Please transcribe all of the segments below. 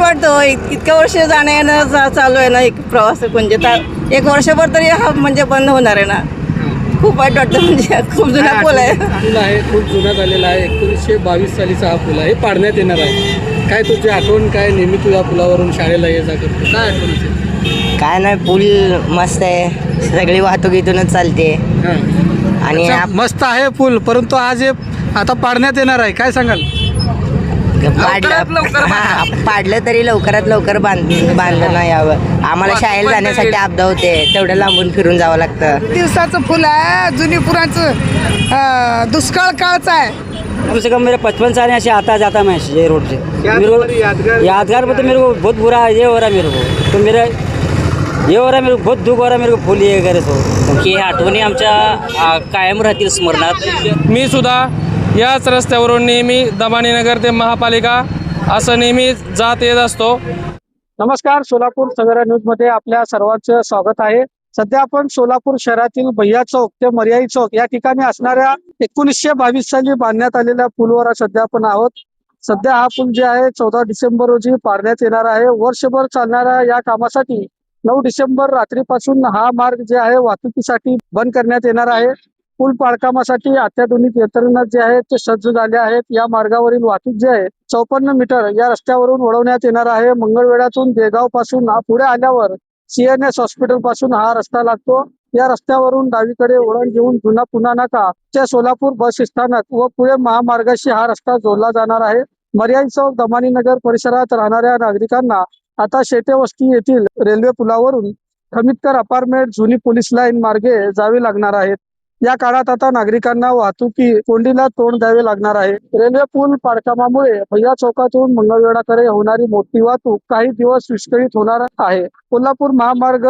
वाईट वाटतं. हो. इत- इतक्या वर्ष जाणं येणं चा- चालू आहे ना एक प्रवास म्हणजे. ता- एक वर्षभर तरी हा म्हणजे बंद होणार आहे ना. खूप वाईट वाटतं म्हणजे. खूप जुना पूल आहे. पूल आहे खूप जुना झालेला आहे. एकोणीसशे बावीस सालीचा हा पूल आहे. हे पाडण्यात येणार आहे. काय तुझी आठवण काय नेहमी तू या पुलावरून शाळेला ये जा करतो? काय आठवण काय नाही पूल मस्त आहे. सगळी वाहतूक इथूनच चालते. आणि मस्त आहे पूल परंतु आज हे आता पाडण्यात येणार आहे. काय सांगाल? पाडलं. हा, पाडलं तरी लवकरात लवकर बांध बांधलं नाही यावं. आम्हाला शाळेला जाण्यासाठी आपदा होते. तेवढं लांबून फिरून जावं लागतं. दिवसाचं फुल आहे जुनी पुराचं अं, दुष्काळ काळचं आहे. कम से कम मेरे पचपन साल यहाँ से आता जाता मैं ये रोड से. मेरे को यादगार- तो मेरे को बहुत बुरा ये हो रहा है मेरे को. तो मेरा ये हो रहा है मेरे को बहुत दुख हो रहा है मेरे को फुल ये करे तो. की ह्या आठवणी आमच्या कायम राहतील स्मरणात. मी सुद्धा याच रस्त्यावरून नेहमी दमानीनगर ते महापालिका असं नेहमी जात येत असतो. नमस्कार सोलापूर सगळ्या न्यूजमध्ये आपल्या सर्वांचं स्वागत आहे. सध्या आपण सोलापूर शहरातील भैया चौक ते मर्याई चौक या ठिकाणी असणाऱ्या एकोणीसशे बावीस साली बांधण्यात आलेल्या पुलवर सध्या आपण आहोत. सध्या हा पूल जे आहे चौदा डिसेंबर रोजी पाडण्यात येणार आहे. वर्षभर चालणाऱ्या या कामासाठी नऊ डिसेंबर रात्रीपासून हा मार्ग जे आहे वाहतुकीसाठी बंद करण्यात येणार आहे. पूल पाडकामासाठी अत्याधुनिक यंत्रणा जे आहे ते सज्ज झाले आहेत. या मार्गावरील वाहतूक जी आहे चौपन्न मीटर या रस्त्यावरून वळवण्यात येणार आहे. मंगळवेढ्यातून देगावपासून पुढे आल्यावर सीएनएस हॉस्पिटलपासून हा रस्ता लागतो. या रस्त्यावरून डावीकडे वळण घेऊन जुना पुन्हा नाका. ते सोलापूर बस स्थानक व पुढे महामार्गाशी हा रस्ता जोडला जाणार आहे. मर्याद चौक दमानीनगर परिसरात राहणाऱ्या नागरिकांना आता शेटे वस्ती येथील रेल्वे पुलावरून खमितकर अपार्टमेंट जुनी पोलीस लाईन मार्गे जावे लागणार आहेत या काळात आता नागरिकांना वाहतुकी कोंडीला तोंड द्यावे लागणार आहे. रेल्वे पूल पाडकामामुळे भैया चौकातून मंगळवेढाकडे होणारी मोठी वाहतूक काही दिवस विस्कळीत होणार आहे. कोल्हापूर महामार्ग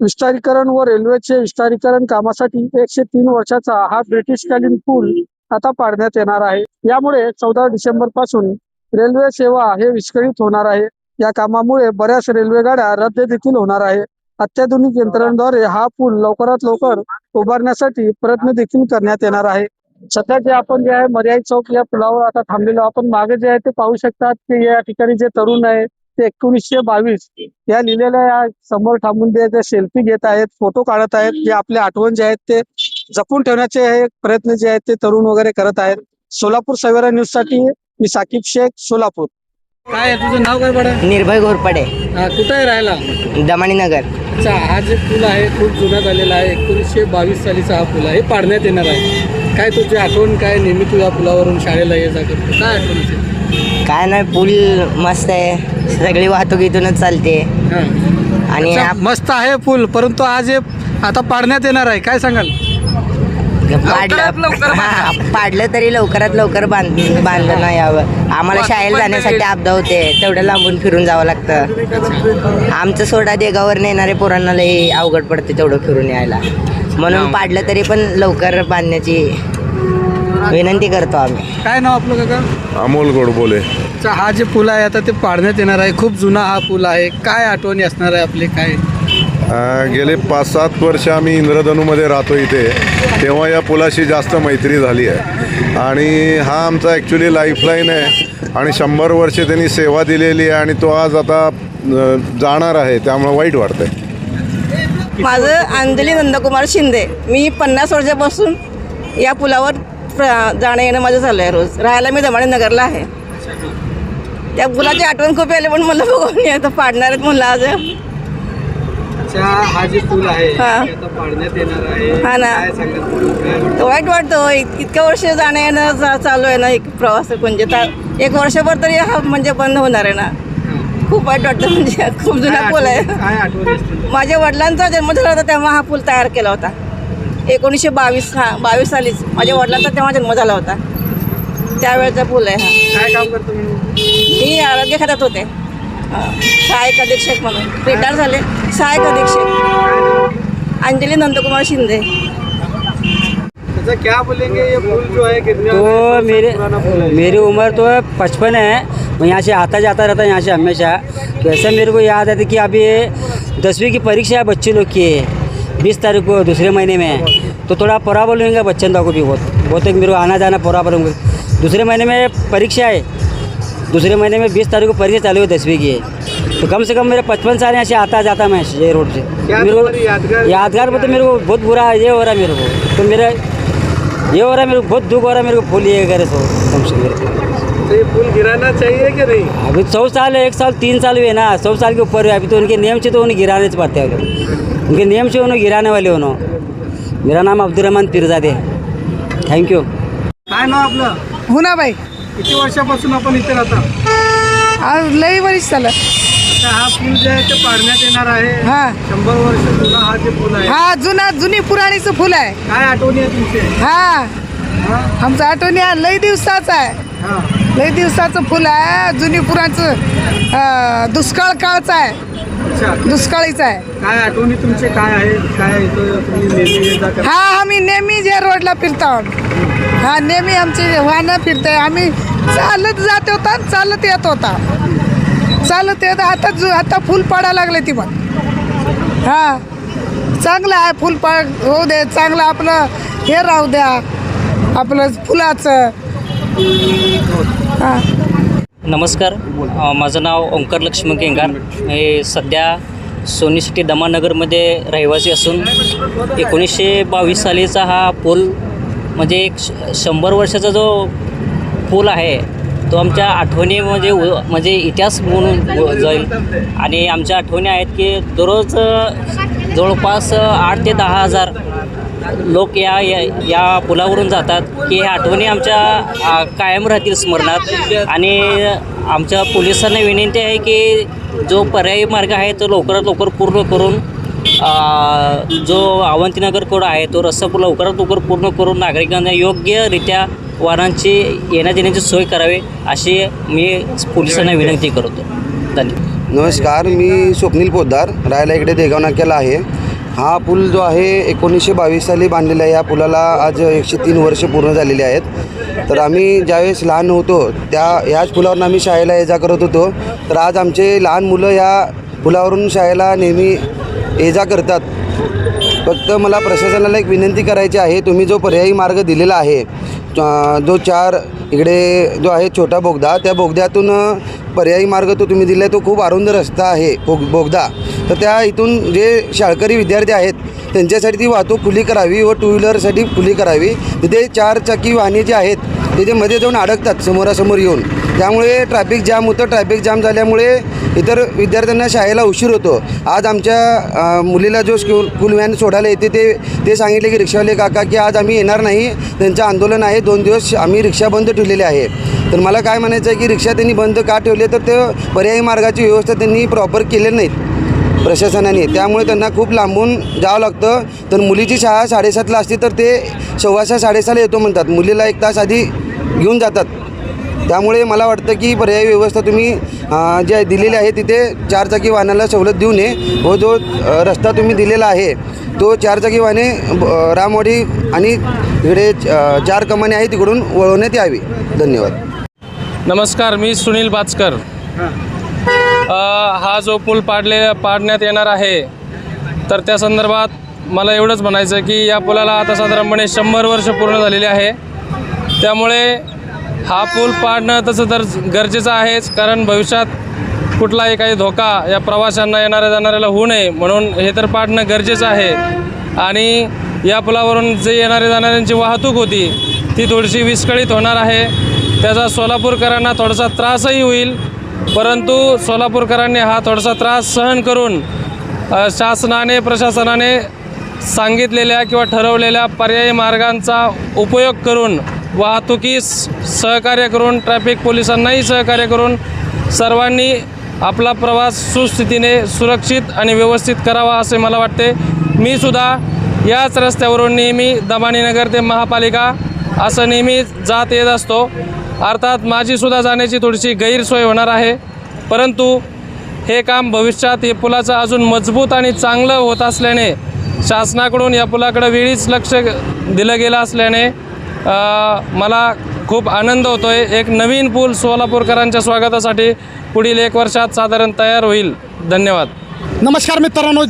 विस्तारीकरण व रेल्वेचे विस्तारीकरण कामासाठी एकशे तीन वर्षाचा हा ब्रिटिशकालीन पूल आता पाडण्यात येणार आहे. यामुळे चौदा डिसेंबरपासून रेल्वे सेवा हे विस्कळीत होणार आहे. या कामामुळे बऱ्याच रेल्वे गाड्या रद्द देखील होणार आहे. अत्याधुनिक यंत्रणांद्वारे हा पूल लवकरात लवकर उभारण्यासाठी प्रयत्न देखील करण्यात येणार आहे. सध्या जे आपण जे आहे मर्यादित चौक या पुलावर आता थांबलेलो आपण मागे जे आहे ते पाहू शकतात की या ठिकाणी जे तरुण आहे ते एकोणीसशे बावीस या लिहिलेल्या या समोर थांबून जे ते सेल्फी घेत आहेत फोटो काढत आहेत जे आपले आठवण जे आहेत ते जपून ठेवण्याचे हे प्रयत्न जे आहेत ते तरुण वगैरे करत आहेत. सोलापूर सवेरा न्यूजसाठी मी साकिब शेख सोलापूर. काय तुझं नाव काय बडा निर्भय घोरपडे. कुठे आहे राहायला? दमानीनगर. अच्छा हा जे पूल आहे खूप जुना झालेला आहे. एकोणीसशे बावीस सालीचा हा पूल आहे. हे पाडण्यात येणार आहे. काय तुझी आठवण काय नेहमी तू या पुलावरून शाळेला ये जा करतो? काय आठवण काय नाही पूल मस्त आहे. सगळी वाहतूक इथूनच चालते. हां. आणि अच्छा, मस्त आहे पूल परंतु आज हे आता पाडण्यात येणार आहे. काय सांगाल? पाडलं. हा, पाडलं तरी लवकरात लवकर बांध बांधलं नाही यावं. आम्हाला शाळेला जाण्यासाठी आपदा होते. तेवढं लांबून फिरून जावं लागतं. आमचं सोडा देगावर नेणारे पोरांना लई अवघड पडते तेवढं फिरून यायला. म्हणून पाडलं तरी पण लवकर बांधण्याची विनंती करतो आम्ही. काय नाव आपलं काका? अमोल गोडबोले. अच्छा हा जे पूल आहे आता ते पाडण्यात येणार आहे. खूप जुना हा पूल आहे. काय आठवणी असणार आहे आपले? काय? गेले पाच सात वर्ष आम्ही इंद्रधनूमध्ये राहतो इथे. तेव्हा या पुलाशी जास्त मैत्री झाली आहे. आणि हा आमचा ॲक्च्युली लाईफलाईन आहे. आणि शंभर वर्षे त्यांनी सेवा दिलेली आहे आणि तो आज आता जाणार आहे. त्यामुळे वाईट वाटतंय. माझं अंजली नंदकुमार शिंदे. मी पन्नास वर्षापासून या पुलावर जाणं येणं माझं झालं आहे रोज. राहायला मी दमाणे नगरला आहे. त्या पुलाची आठवण खूप आली पण मला बघून आता पाडणार आहेत म्हणलं आज. अच्छा हा जे पूल आहे हां. ते आता पाडण्यात येणार आहे हा ना. काय सांगाल तुम्ही? काय वाटतं? तर वाईट वाटतं. इत- इतक्या वर्ष जाणं येणं चालू आहे ना एक प्रवास म्हणजे ता- एक वर्षभर तरी हा म्हणजे बंद होणार आहे ना खूप वाईट वाटतं म्हणजे खूप जुना काय पूल आहे आठवणी- काय आठवणी असतील माझ्या वडिलांचा जन्म झाला होता तेव्हा हा पूल तयार केला होता एकोणीसशे बावीस हा बावीस सालीच माझ्या वडिलांचा तेव्हा जन्म झाला होता त्यावेळेचा पूल आहे हा काय काम करतो मी मी आरोग्य खात्यात होते. सहाय्यक अधीक्षक म्हणून. रिटायर झाले. सहाय्यक अधीक्षक. अंजली नंदकुमार शिंदे. अच्छा क्या बोलेंगे ये पुल जो है कितने तो मेरे मेरी उम्र तो पचपन है मैं यहाँ से आता जाता रहता यहाँ से हमेशा। तो ऐसा मेरे को याद है कि अभी दसवीं की परीक्षा है बच्चे लोग की। बीस तारीख को दूसरे महीने में। तो थोड़ा प्रॉब्लम होगा बच्चन को भी बहुत। बहुत एक मेरे को आना जाना प्रॉब्लम दूसरे महीने में परीक्षा है दूसरे महीने में बीस तारीख को परीक्षा चालू है दसवीं की। है तो कम से कम मेरे पचपन साल यहाँ से आता जाता मैं ये रोड से। मेरे यादगार- को यादगार में तो मेरे को बहुत बुरा ये हो रहा है मेरे को। तो मेरा ये हो रहा है मेरे को बहुत दुख हो रहा है मेरे को फूल ये करे सो कम से कम तो ये पुल गिराना चाहिए कि नहीं? अभी सौ साल है एक साल तीन साल हुए ना सौ साल के ऊपर है। अभी तो उनके नियम से तो उन्हें गिराने से पड़ते हैं उनके नियम से उन्हें गिराने वाले उन्होंने मेरा नाम अब्दुलरहमान पीरजादे थैंक यू काय नाव आपलं? हुनाबाई किती वर्षापासून आपण इथे राहता? आज लई वर्ष झालं. आता हा पूल जे आहे ते पाडण्यात येणार आहे. हा. शंभर वर्ष जुना हा जे पूल आहे. हा जुना जुनी पुराणीचं फुल आहे. काय आठवणी आहे तुमची? हा. आमचं आठवणी आहे, लई दिवसाचं आहे. हा. लई दिवसाचं फुल आहे. जुनी पुराणचं अं, दुष्काळ काळचं आहे. अच्छा. दुष्काळीचं आहे. काय आठवणी तुमचे? काय आहे? काय इथं तुम्ही नेहमी? हा आम्ही नेहमी जे रोडला फिरतो. हा नेहमी आमची वाहनं फिरते आम्ही चालत जात होता चालत येत होता. चालत येत आता जु आता फुल पाडायला लागले ती पण. हा चांगलं आहे फुल पाड होऊ दे चांगलं आपलं हे राहू द्या. आपलं फुलाचं. हां. नमस्कार अ, माझं नाव ओंकार लक्ष्मण केंगार. हे सध्या सोनी सिटी दमानगरमध्ये रहिवासी असून एकोणीसशे बावीस सालीचा हा पूल म्हणजे एक श शंभर वर्षाचा जो पूल आहे तो आमच्या आठवणीमध्ये म्हणजे उ- म्हणजे इतिहास म्हणून जाईल. आणि आमच्या आठवणी आहेत की दररोज जवळपास आठ ते दहा हजार लोक या या या पुलावरून जातात की ह्या आठवणी आमच्या कायम राहतील स्मरणात. आणि आमच्या पोलिसांना विनंती आहे की जो पर्यायी मार्ग आहे तो लवकरात लवकर पूर्ण करून जो अवंतीनगर कोड आहे तो रस्ता लवकरात लवकर पूर्ण करून नागरिकांना योग्यरित्या वाहनांची येण्याजेण्याची सोय करावी अशी मी पोलिसांना विनंती करतो. धन्यवाद. नमस्कार मी स्वप्नील पोद्दार राहायला इकडे देगाव नाक्याला आहे. हा पूल जो आहे एकोणीसशे बावीस साली बांधलेला आहे. या पुलाला आज एकशे तीन वर्ष पूर्ण झालेली आहेत. तर आम्ही ज्यावेळेस लहान होतो त्या ह्याच पुलावरून आम्ही शाळेला ये जा करत होतो. तर आज आमचे लहान मुलं या पुलावरून शाळेला नेहमी ये जा करतात. फक्त मला प्रशासनाला एक विनंती करायची आहे तुम्ही जो पर्यायी मार्ग दिलेला आहे जो चार इकडे जो आहे छोटा बोगदा त्या बोगद्यातून पर्यायी मार्ग तो तुम्ही दिला आहे तो खूप अरुंद रस्ता आहे बोग बोगदा. तर त्या इथून जे शाळकरी विद्यार्थी आहेत त्यांच्यासाठी ती वाहतूक खुली करावी व टू व्हीलरसाठी खुली करावी. तिथे चार चाकी वाहने जी आहेत ते मध्ये जाऊन अडकतात समोरासमोर येऊन. त्यामुळे ट्रॅफिक जाम होतं. ट्रॅफिक जाम झाल्यामुळे इतर विद्यार्थ्यांना शाळेला उशीर होतो. आज आमच्या मुलीला जो स्कूल स्कूल व्हॅन सोडायला येते ते ते सांगितले की रिक्षावाले काका की आज आम्ही येणार नाही. त्यांचं आंदोलन आहे. दोन दिवस आम्ही रिक्षा बंद ठेवलेली आहे. तर मला काय म्हणायचं आहे की रिक्षा त्यांनी बंद का ठेवले तर ते पर्यायी मार्गाची व्यवस्था त्यांनी प्रॉपर केले नाहीत. प्रशासनाने. त्यामुळे त्यांना खूप लांबून जावं लागतं. तर मुलीची शाळा साडेसातला असती तर ते सव्वासा साडेसहाला येतो म्हणतात. मुलीला एक तास आधी घेऊन जातात. त्यामुळे मला वाटतं की पर्यायी व्यवस्था तुम्ही जे दिलेली आहे तिथे चारचाकी वाहनाला सवलत देऊ नये. व जो रस्ता तुम्ही दिलेला आहे तो चारचाकी वाहने रामवाडी आणि इकडे चार कमाने आहे तिकडून वळवण्यात यावी. धन्यवाद. नमस्कार मी सुनील बाचकर. हा जो पूल पाडले पाडण्यात येणार आहे तर त्या संदर्भात मला एवढंच म्हणायचं की या पुलाला आता साधारणपणे शंभर वर्ष पूर्ण झालेली आहे. त्यामुळे हा पूल पाडणं तसं तर गरजेचं आहेच कारण भविष्यात कुठलाही काही धोका या प्रवाशांना येणाऱ्या जाणाऱ्याला होऊ नये म्हणून हे तर पाडणं गरजेचं आहे. आणि या पुलावरून जे येणाऱ्या जाणाऱ्यांची वाहतूक होती ती थोडीशी विस्कळीत होणार आहे. त्याचा सोलापूरकरांना थोडासा त्रासही होईल. परंतु सोलापूरकरांनी हा थोडासा त्रास सहन करून शासनाने प्रशासनाने सांगितलेल्या किंवा ठरवलेल्या पर्यायी मार्गांचा उपयोग करून वाहतुकीस सहकार्य करून ट्रॅफिक पोलिसांनाही सहकार्य करून सर्वांनी आपला प्रवास सुस्थितीने सुरक्षित आणि व्यवस्थित करावा असे मला वाटते. मी सुद्धा याच रस्त्यावरून नेहमी दमानीनगर ते महापालिका असं नेहमी जात येत असतो. अर्थात माझीसुद्धा जाण्याची थोडीशी गैरसोय होणार आहे. परंतु हे काम भविष्यात हे पुलाचं अजून मजबूत आणि चांगलं होत असल्याने शासनाकडून या पुलाकडे वेळीच लक्ष दिलं गेलं असल्याने मला खूप आनंद होतो आहे एक नवीन पूल सोलापूरकरांच्या स्वागतासाठी पुढील एक वर्षात साधारण तयार होईल. धन्यवाद. नमस्कार मित्रांनो.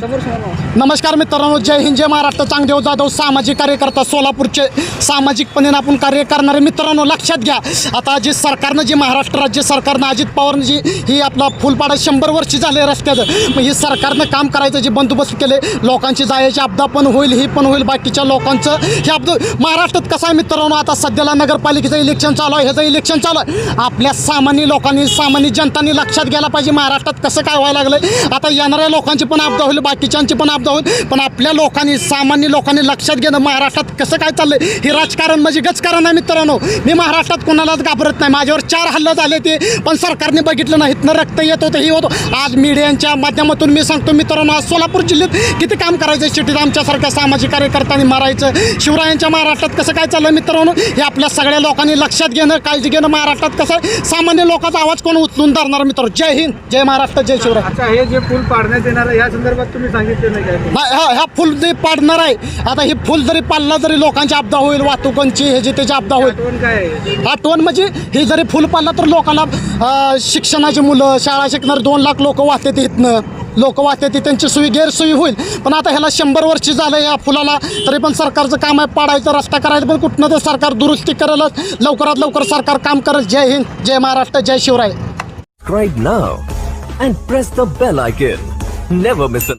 नमस्कार मित्रांनो जय हिंद जय महाराष्ट्र. चांगदेव जाधव सामाजिक कार्यकर्ता सोलापूरचे सामाजिकपणे आपण कार्य करणारे मित्रांनो लक्षात घ्या. आता जी सरकारनं जी महाराष्ट्र राज्य सरकारनं अजित पवारनं जी ही आपला फुलपाडा शंभर वर्ष झाले रस्त्याचं मग ही सरकारनं काम करायचं जे बंदोबस्त केले लोकांची जायची अपदा पण होईल ही पण होईल बाकीच्या लोकांचं. हे अपदा महाराष्ट्रात कसं आहे मित्रांनो आता सध्याला नगरपालिकेचं इलेक्शन चालू आहे ह्याचं इलेक्शन चालू आहे. आपल्या सामान्य लोकांनी सामान्य जनतांनी लक्षात घ्यायला पाहिजे महाराष्ट्रात कसं काय व्हायला लागलं आता येणाऱ्या लोकांची पण अपदा होईल बाकीच्यांची पण अपदा जाऊन पण आपल्या लोकांनी सामान्य लोकांनी लक्षात घेणं महाराष्ट्रात कसं काय चाललं हे राजकारण म्हणजे गजकारण आहे मित्रांनो. मी महाराष्ट्रात कोणालाच घाबरत नाही. माझ्यावर चार हल्लं झाले ते पण सरकारने बघितलं नाही. इथनं रक्त येत होतं हे होतं. आज मीडियांच्या माध्यमातून मी सांगतो मित्रांनो आज सोलापूर जिल्ह्यात किती काम करायचं सिटीत आमच्यासारख्या सामाजिक कार्यकर्त्यांनी मारायचं. शिवरायांच्या महाराष्ट्रात कसं काय चाललं मित्रांनो? हे आपल्या सगळ्या लोकांनी लक्षात घेणं काळजी घेणं महाराष्ट्रात कसं आहे? सामान्य लोकांचा आवाज कोण उचलून धरणार मित्रांनो? जय हिंद जय महाराष्ट्र जय शिवराय. हे जे पूल पाडण्यात येणार या संदर्भात तुम्ही सांगितले नाही नाही हा ह्या फुल जे पाडणार आहे. आता हे फुल जरी पाडला जरी लोकांची अपदा होईल वाहतुकांची ह्याची त्याची अपदा होईल. आठवण काय आहे? आठवण म्हणजे हे जरी फुल पाडला तर लोकांना अं, शिक्षणाची मुलं शाळा शिकणारे दोन लाख लोक वाहतात इथनं. लोक वाहतात त्यांची सोयी गैरसोयी होईल. पण आता ह्याला शंभर वर्ष झालं या फुलाला तरी पण सरकारचं काम आहे पाडायचं रस्ता करायचं पण कुठनं तर सरकार दुरुस्ती करेलच लवकरात लवकर सरकार काम करेल. जय हिंद जय महाराष्ट्र जय Shivray. Subscribe now and press the bell icon. Never miss an